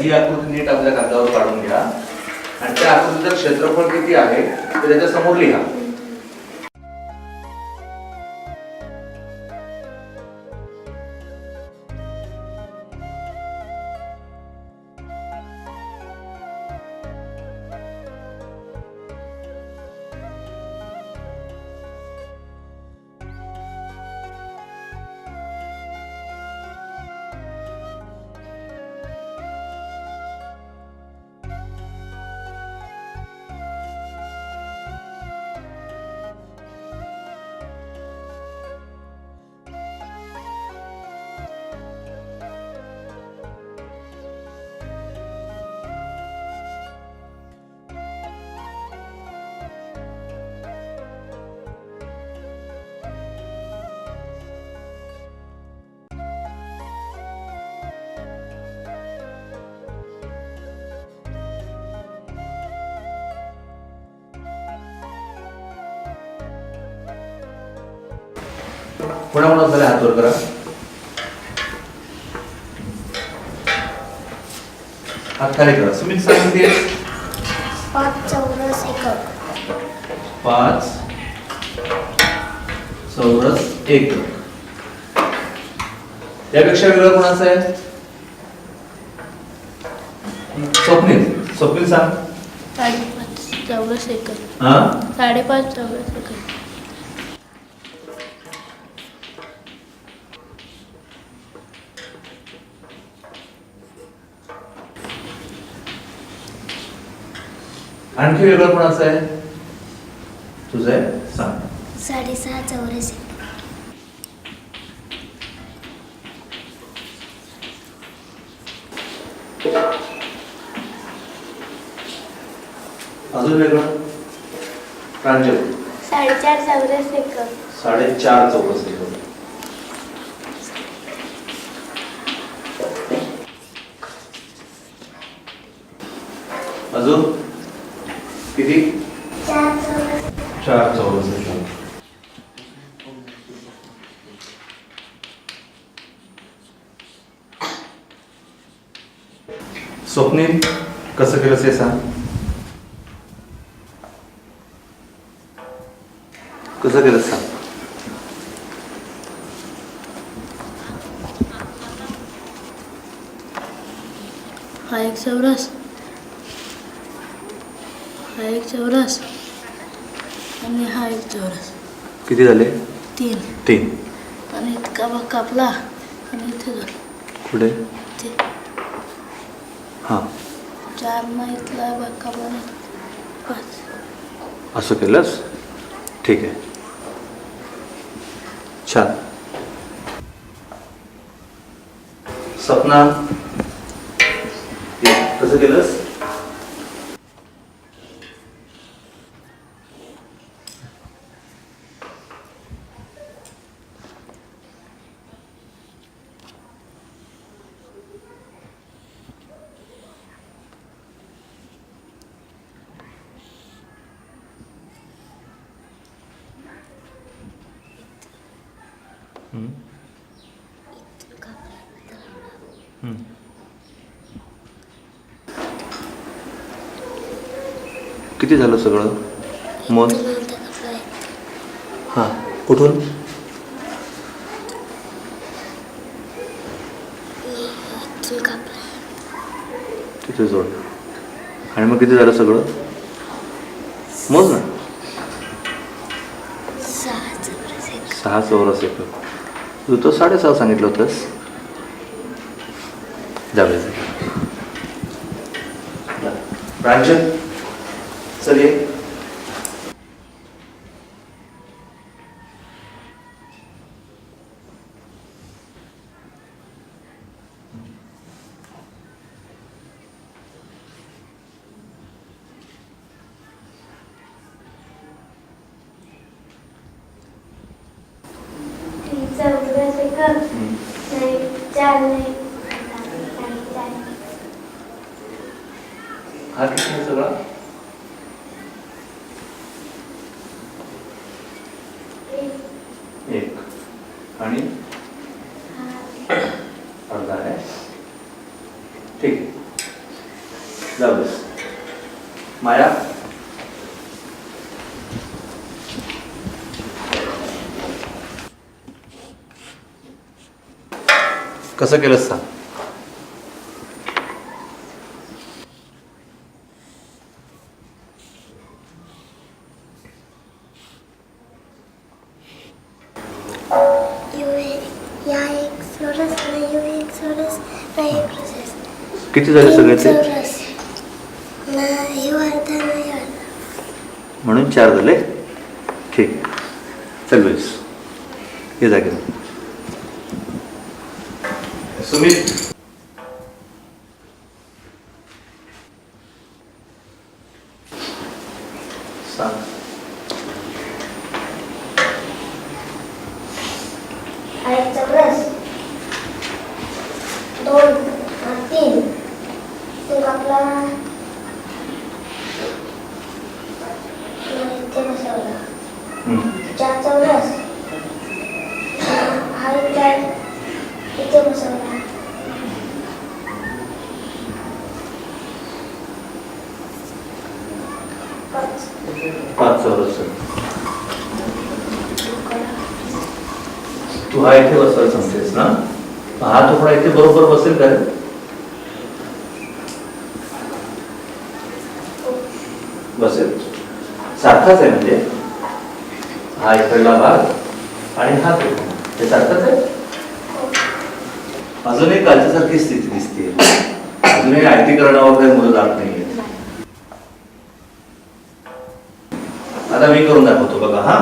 ही आकृती नीट आपल्या कागदावर काढून घ्या. आणि त्या आकृतीचं क्षेत्रफळ किती आहे ते त्याच्यासमोर लिहा. कोणाकोणा झाले हात वर करा. हात खाली करा. सुमित सांगते पाच चौरस एकक पाच चौरस एक यापेक्षा वेगळं कोणाचं आहे? स्वप्नील. स्वप्नील सांग. साडेपाच चौरस एकक हा? साडेपाच चौरस एकक आणखी वेगळं कोणाचं आहे? तुझं आहे? सांग. साडेसहा चौरस अजून वेगळं? प्रांजल. साडेचार चौरस एकक साडेचार चौरस एकक अजून किती चार चौरस चार चौरस एकक स्वप्नील कसं केलं ते सांग कसं केलं सांग हा एक चौरस. हा एक चौरस. आणि हा एक चौरस. किती झाले? तीन. तीन. आणि इतका भाग कापला. आणि इथे झालं पुढे हां. चार कापला आणि पाच. असं केलंस? ठीक आहे. छान. सपना ये, कसं केलंस? किती झालं सगळं? मोज हां कुठून? तिथे जोड आणि मग किती झालं सगळं? मोज ना सहा चौरस एकक सहा चौरस एक. तू तर साडेसहा सांगितलं होतंस. जाऊया रांजन चल ये चौरस एकक नाही चार नाही हा किती आहे सगळा एक आणि अर्धा आहे ठीक आहे माया कसं केलंस सांग. किती झाले सगळे ते? म्हणून चार झाले? ठीक. चल ये जागे सुमित सांग हा एक चौरस दोन हा तीन मग आपला ना इथे बसवला हम्म. चार चौरस हा एक चार इथे बसवला पाच पाच चौरस तू हा इथे बसवायला सांगतेस ना? हा तुकडा इथे बरोबर बसेल का? रे? बसेल. सारखाच आहे म्हणजे. हा इकडला भाग आणि हा तुकडा हे सारखंच आहे? अजूनही कालच्यासारखी स्थिती दिसते अजूनही आयटी करण्यावर काही मुलं जात नाहीये आता मी करून दाखवतो बघा हा.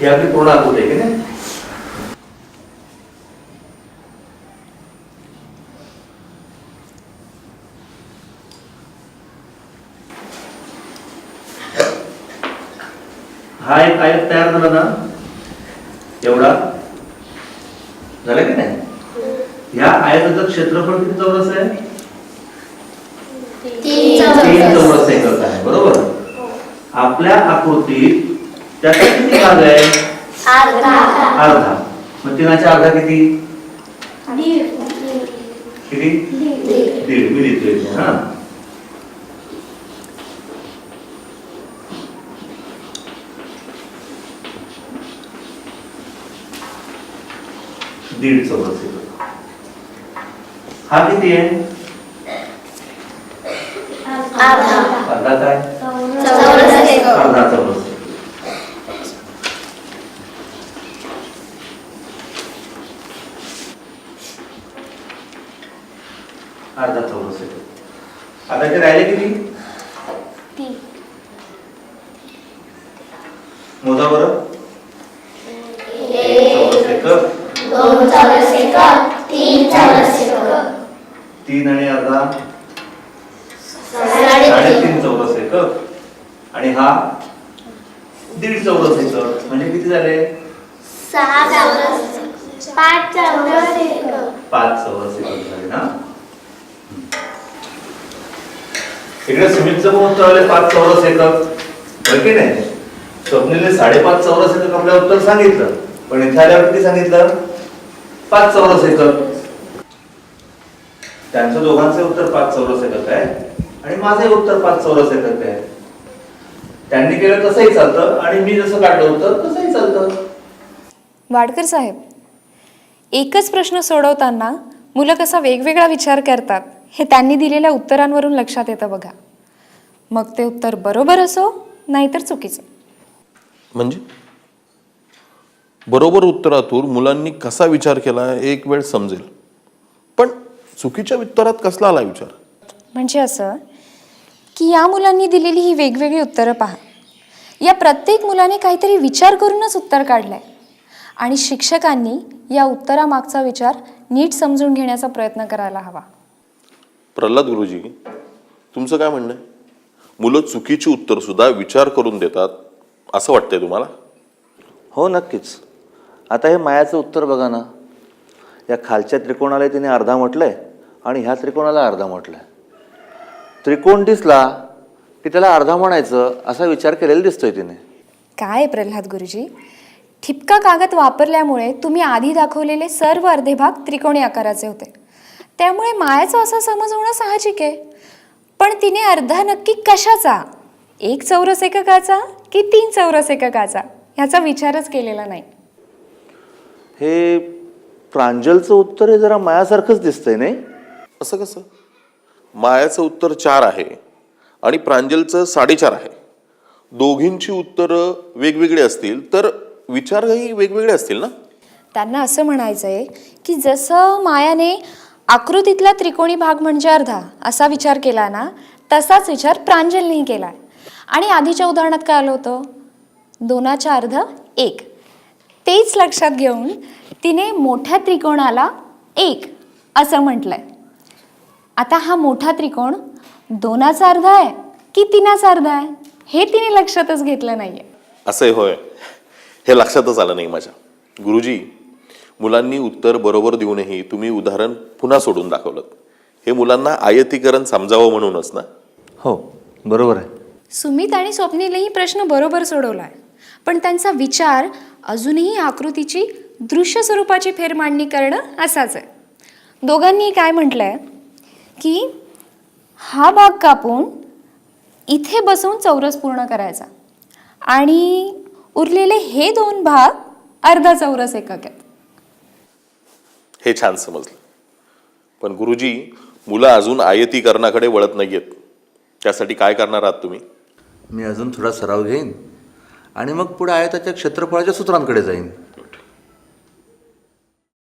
ही आपली पूर्ण आकृती आहे की नाही? हा एक आयत तयार झाला ना एवढा? झाला की नाही? या आयताचं क्षेत्रफळ किती चौरस आहे? तीन चौरस. आहे बरोबर? आपल्या आकृतीत त्याचा किती भाग आहे? अर्धा. मग तीनाच्या अर्धा किती? किती? दीड. मी लिहितोय हा. दीड चौरस हा किती आहे? अर्धा काय अर्धा चौरस अर्धा चौरस एकक आता ते राहिले किती? मोजा बरं. चौरस एकक तीन आणि अर्धा? साडेतीन. चौरस एकक आणि हा? दीड चौरस एकक म्हणजे किती झाले? सहा चौरस पाच चौरस एक. पाच चौरस एकक झाले ना? इकडे सुमितचं पण उत्तर आले पाच चौरस एकक होय की नाही? स्वप्नीलने साडेपाच चौरस एकक आपल्या उत्तर सांगितलं पण इथे आल्यावर किती सांगितलं? पाच चौरस एकक त्यांचं दोघांचे उत्तर पाच चौरस एकक आहे आणि माझे उत्तर पाच चौरस एकक आहे त्यांनी केलं तसंही चालतं आणि मी जसं काढलं होतं तसंही चालतं. वाडकर साहेब एकच प्रश्न सोडवताना मुलं कसा वेगवेगळा विचार करतात. हे त्यांनी दिलेल्या उत्तरांवरून लक्षात येतं बघा. मग ते उत्तर बरोबर असो नाहीतर चुकीचं. म्हणजे? बरोबर उत्तरातून मुलांनी कसा विचार केला एक वेळ समजेल. पण चुकीच्या उत्तरात कसला आला विचार? म्हणजे असं की या मुलांनी दिलेली ही वेगवेगळी उत्तरं पहा. या प्रत्येक मुलाने काहीतरी विचार करूनच उत्तर काढलंय. आणि शिक्षकांनी या उत्तरामागचा विचार नीट समजून घेण्याचा प्रयत्न करायला हवा. प्रल्हाद गुरुजी तुमचं काय म्हणणं आहे? मुलं चुकीची उत्तर सुद्धा विचार करून देतात असं वाटतंय तुम्हाला? हो नक्कीच. आता हे मायाचं उत्तर बघा ना. या खालच्या त्रिकोणाला तिने अर्धा म्हटलंय आणि ह्या त्रिकोणाला अर्धा म्हटलंय. त्रिकोण दिसला की त्याला अर्धा म्हणायचं असा विचार केलेला दिसतोय तिने. काय प्रल्हाद गुरुजी? ठिपका कागद वापरल्यामुळे तुम्ही आधी दाखवलेले सर्व अर्धे भाग त्रिकोणी आकाराचे होते. त्यामुळे मायाचा असा समज होणं साहजिक आहे. पण तिने अर्धा नक्की कशाचा? एक चौरस एककाचा की तीन चौरस एककाचा ह्याचा विचारच केलेला नाही. हे प्रांजलचं उत्तर हे जरा मायासारखंच दिसतंय नाही? असं कसं? मायाचं उत्तर चार आहे आणि प्रांजलचं साडेचार आहे. दोघींची उत्तरं वेगवेगळी असतील तर विचारही वेगवेगळे असतील ना? त्यांना असं म्हणायचं आहे की जसं मायाने आकृतीतला त्रिकोणी भाग म्हणजे अर्धा असा विचार केला ना तसाच विचार प्रांजलनेही केला. आणि आधीच्या उदाहरणात काय आलं होतं? दोनाच्या अर्ध एक. तेच लक्षात घेऊन तिने मोठ्या त्रिकोणाला एक असं म्हटलंय. आता हा मोठा त्रिकोण दोनाचा अर्धा आहे की तिनाचा अर्धा आहे? हे तिने लक्षातच घेतलं नाहीये. असंही होय. हे लक्षातच आलं नाही माझ्या. गुरुजी मुलांनी उत्तर बरोबर देऊनही तुम्ही उदाहरण पुन्हा सोडून दाखवलं. हे मुलांना आयतीकरण समजावं म्हणूनच ना? हो बरोबर आहे. सुमित आणि स्वप्नीलही प्रश्न बरोबर सोडवलाय. पण त्यांचा विचार अजूनही आकृतीची दृश्य स्वरूपाची फेरमांडणी करणं असाच आहे. दोघांनी काय म्हटलंय? की हा भाग कापून इथे बसवून चौरस पूर्ण करायचा. आणि उरलेले हे दोन भाग अर्धा चौरस एकक आहेत. हे छान समजलं. पण गुरुजी मुलं अजून आयतीकरणाकडे वळत नाही आहेत त्यासाठी काय करणार आहात तुम्ही? मी अजून थोडा सराव घेईन आणि मग पुढे आयताच्या क्षेत्रफळाच्या सूत्रांकडे जाईन.